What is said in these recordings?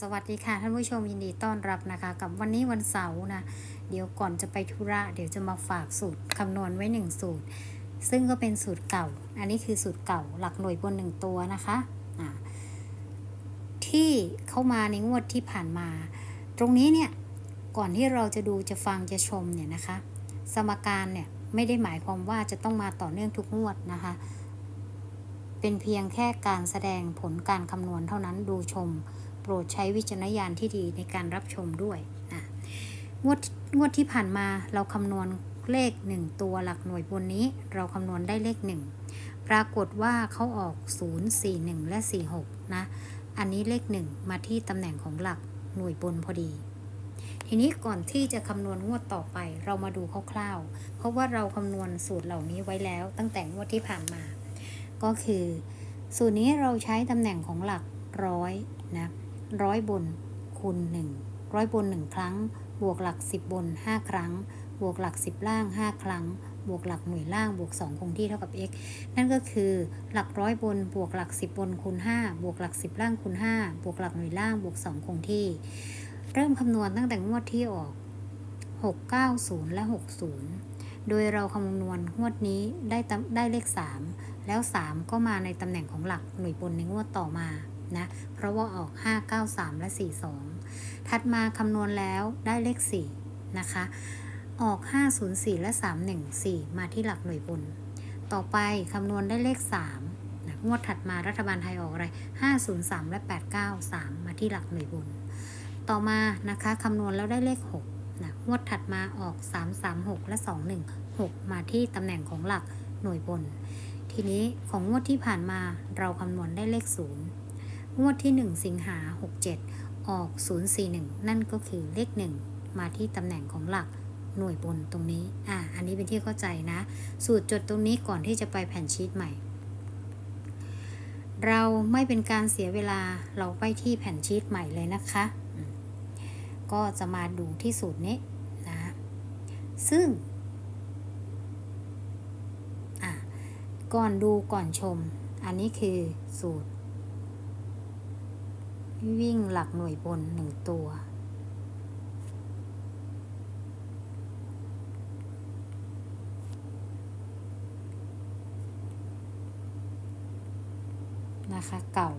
สวัสดีค่ะท่านผู้ชมยินดีต้อนรับนะคะ กับวันนี้วันเสาร์นะ เดี๋ยวก่อนจะไปธุระเดี๋ยวจะมาฝากสูตรคำนวณไว้หนึ่งสูตร ซึ่งก็เป็นสูตรเก่า อันนี้คือสูตรเก่าหลักหน่วยบนหนึ่งตัวนะคะอ่าที่เข้ามาในงวดที่ผ่านมา ตรงนี้เนี่ยก่อนที่เราจะดูจะฟังจะชมเนี่ยนะคะ สมการเนี่ยไม่ได้หมายความว่าจะต้องมาต่อเนื่องทุกงวดนะคะ เป็นเพียงแค่การแสดงผลการคำนวณเท่านั้นดูชม โปรดใช้วิจารณญาณที่ดีในการรับชมด้วยนะงวดงวดที่ผ่านมาเราคำนวณเลข 1 ตัวหลักหน่วยบนนี้ เราคำนวณได้เลข 1 ปรากฏว่าเขาออก 0 4 1 และ 46 นะ อันนี้เลข 1 มาที่ตำแหน่งของหลักหน่วยบนพอดี ทีนี้ก่อนที่จะคำนวณงวดต่อไป เรามาดูคร่าวๆ เพราะว่าเราคำนวณสูตรเหล่านี้ไว้แล้วตั้งแต่งวดที่ผ่านมา ก็คือ สูตรนี้เราใช้ตำแหน่งของหลักร้อยนะ ร้อยบนคูณหนึ่งร้อยบนหนึ่งครั้ง บวกหลักสิบบนห้าครั้ง บวกหลักสิบล่างห้าครั้ง บวกหลักหน่วยล่างบวกสองคงที่เท่ากับ x นั่นก็คือหลักร้อยบนบวกหลักสิบบนคูณห้าบวกหลักสิบล่างคูณห้าบวกหลักหน่วยล่างบวกสองคงที่ เริ่มคำนวณตั้งแต่งวดที่ออก 690 และ 60 โดยเราคำนวณงวดนี้ได้ได้เลข 3 แล้ว 3 ก็มาในตำแหน่งของหลักหน่วยบนในงวดต่อมา นะ เพราะว่าออก 593 และ 42 ถัดมาคำนวณแล้วได้เลข 4 นะคะ ออก 504 และ 314 มาที่หลักหน่วยบน ต่อไปคำนวณได้เลข 3 นะงวดถัดมารัฐบาลไทยออกอะไร 503 และ 893 มาที่หลักหน่วยบน ต่อมานะคะคำนวณแล้วได้เลข 6 นะงวดถัดมาออก 336 และ 216 มาที่ตำแหน่งของหลักหน่วยบนทีนี้ของงวดที่ผ่านมาเราคำนวณได้เลข0 งวดที่ 1 สิงหา 67 ออก 041 นั่นก็คือเลข 1 มาที่ตำแหน่งของหลักหน่วยบนตรงนี้ อ่า อันนี้เป็นที่เข้าใจนะ สูตรจดตรงนี้ก่อนที่จะไปแผ่นชีตใหม่ เราไม่เป็นการเสียเวลา เราไปที่แผ่นชีตใหม่เลยนะคะ ก็จะมาดูที่สูตรนี้นะ ซึ่ง อะก่อนดูก่อนชม อันนี้คือสูตร วิ่งหลักหน่วยบนหนึ่งตัว นะคะเก่า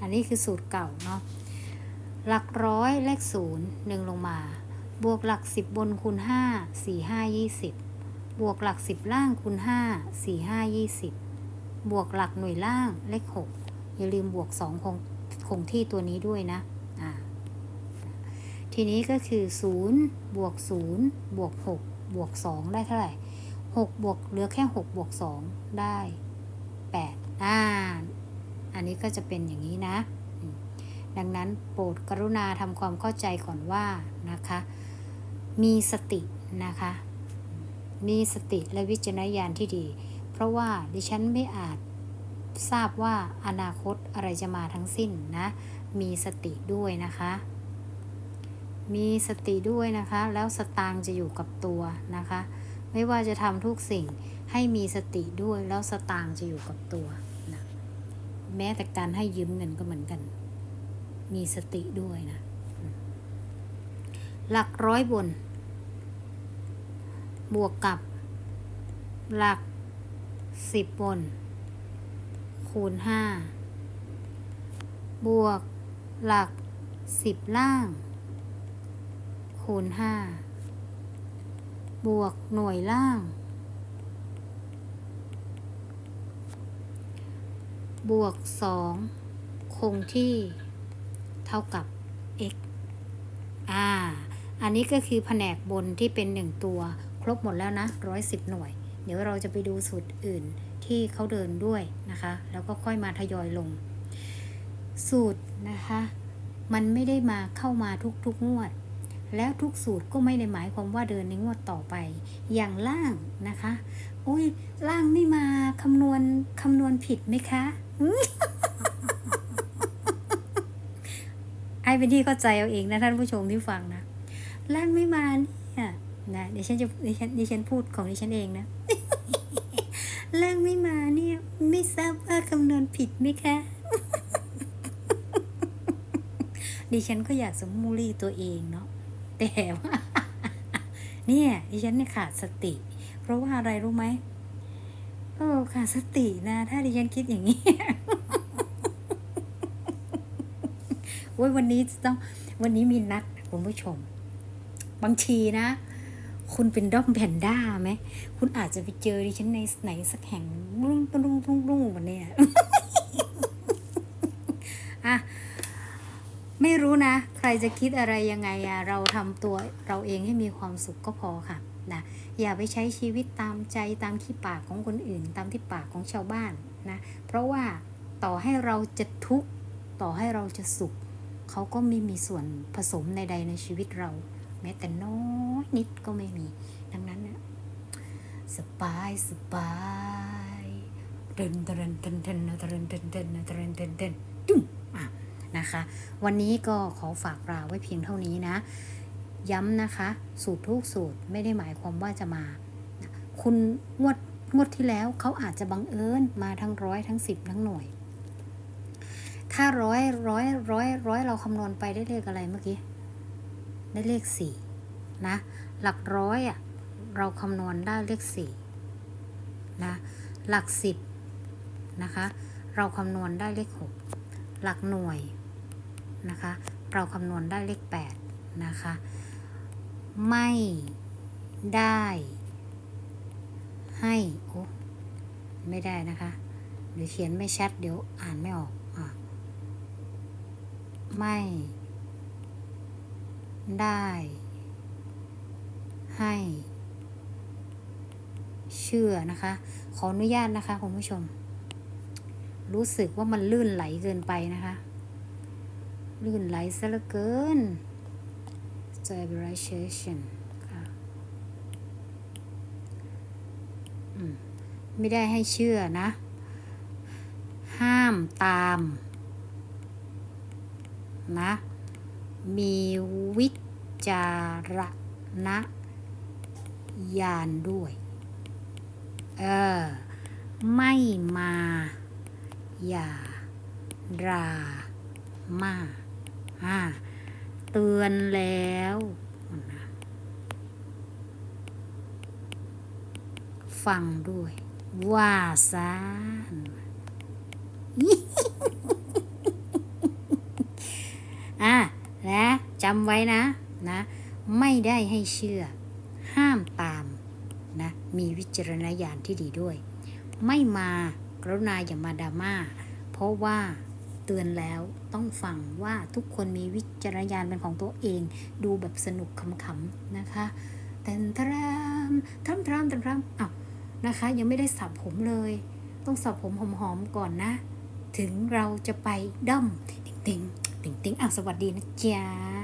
อันนี้คือสูตรเก่าเนาะ หลักร้อยเลขศูนย์หนึ่งลงมา บวกหลักสิบบนคูณห้าสี่ห้ายี่สิบบวกหลักสิบล่างคูณห้าสี่ห้ายี่สิบบวกหลักหน่วยล่างเลขหกอย่าลืมบวกสองคง คงที่ตัวนี้ด้วยนะอ่าทีนี้ก็คือศูนย์บวกศูนย์บวกหกบวกสองได้เท่าไหร่หกบวกเหลือแค่หกบวกสองได้แปดอ่า อันนี้ก็จะเป็นอย่างนี้นะ ดังนั้นโปรดกรุณาทำความเข้าใจก่อนว่านะคะ มีสตินะคะ มีสติและวิจารณญาณที่ดี เพราะว่าดิฉันไม่อาจ ทราบว่าอนาคตอะไรจะมาทั้งสิ้นนะ มีสติด้วยนะคะ มีสติด้วยนะคะ แล้วสตางค์จะอยู่กับตัวนะคะ ไม่ว่าจะทำทุกสิ่งให้มีสติด้วยแล้วสตางค์จะอยู่กับตัวนะแม้แต่การให้ยืมเงินก็เหมือนกัน มีสติด้วยนะ หลักร้อยบน บวกกับ หลักสิบบน คูณห้าบวก หลักสิบล่าง คูณห้าบวกหน่วยล่าง บวกสองคงที่ เท่ากับ x อ่า อันนี้ก็คือแผนกบนที่เป็น 1 ตัว ครบหมดแล้วนะ 110 หน่วย เดี๋ยวเราจะไปดูสูตรอื่นที่เขาเดินด้วยนะคะ แล้วก็ค่อยมาทยอยลง สูตรนะคะ มันไม่ได้มาเข้ามาทุกๆงวด แล้วทุกสูตรก็ไม่ได้หมายความว่าเดินในงวดต่อไป อย่างล่างนะคะโอ้ยล่างไม่มาคำนวณคำนวณผิดไหมคะไอ้เป็นที่เข้าใจเอาเองนะท่านผู้ชมที่ฟังนะล่างไม่มาเนี่ยนะเดี๋ยวฉันจะดิฉันดิฉันพูดของดิฉันเองนะ ล่างไม่มาเนี่ย ไม่ทราบว่าคำนวณผิดไหมคะ ดิฉันก็อยากสมมูลี่ตัวเองเนาะแต่ว่า เนี่ยดิฉันเนี่ยขาดสติ เพราะว่าอะไรรู้ไหมเออขาดสตินะ ถ้าดิฉันคิดอย่างนี้โอ้ยวันนี้ต้องวันนี้มีนัดคุณผู้ชม บางทีนะ คุณเป็นด้อมแพนด้าไหม คุณอาจจะไปเจอดิฉันในไหนสักแห่งรุ่งรุ่งรุ่งรุ่งวันเนี้ยอะไม่รู้นะ ใครจะคิดอะไรยังไงอะเราทำตัวเราเองให้มีความสุขก็พอค่ะนะอย่าไปใช้ชีวิตตามใจตามที่ปากของคนอื่น ตามที่ปากของชาวบ้านนะเพราะว่าต่อให้เราจะทุกข์ต่อให้เราจะสุข เขาก็ไม่มีส่วนผสมใดๆในชีวิตเรา ม้แต่น้อยนิดก็ไม่มี ดังนั้นเนี่ยสบายสบายเดินเดินเดินเดินเดินเดินเดินเดินเดินเดินเดินจุ้มอะนะคะ วันนี้ก็ขอฝากลาไว้เพียงเท่านี้นะ ย้ำนะคะ สูตรทุกสูตรไม่ได้หมายความว่าจะมา คุณงวดงวดที่แล้วเขาอาจจะบังเอิญมาทั้งร้อยทั้งสิบทั้งหน่วย ถ้าร้อยร้อยร้อยร้อยเราคำนวณไปได้เลขอะไรเมื่อกี้ ได้เลขสี่นะ หลักร้อยอะเราคำนวณได้เลขสี่นะ หลักสิบนะคะ เราคำนวณได้เลขหกหลักหน่วยนะคะ เราคำนวณได้เลขแปดนะคะ ไม่ได้ให้โอ้ไม่ได้นะคะเดี๋ยวเขียนไม่ชัดเดี๋ยวอ่านไม่ออกอะไม่ ได้ ให้ เชื่อนะคะ ขออนุญาตนะคะคุณผู้ชม รู้สึกว่ามันลื่นไหลเกินไปนะคะ ลื่นไหลซะเหลือเกิน stabilization ค่ะไม่ได้ให้เชื่อนะ ห้ามตาม นะ มีวิจารณญาณด้วย เออ ไม่มา อย่ารามาอ่าเตือนแล้วนะฟังด้วย ว่าซาน อะนะ จำไว้นะนะ ไม่ได้ให้เชื่อ ห้ามตามนะมีวิจารณญาณที่ดีด้วย ไม่มากรุณาอย่ามาดราม่า เพราะว่าเตือนแล้วต้องฟังว่าทุกคนมีวิจารณญาณเป็นของตัวเอง ดูแบบสนุกขำๆนะคะเต้นทรามทรัมทรัมทรัมทรัมอ้าวนะคะ ยังไม่ได้สับผมเลย ต้องสับผมหอมๆก่อนนะ ถึงเราจะไปด้อม ติงติงติงติงอะสวัสดีนะจ๊ะ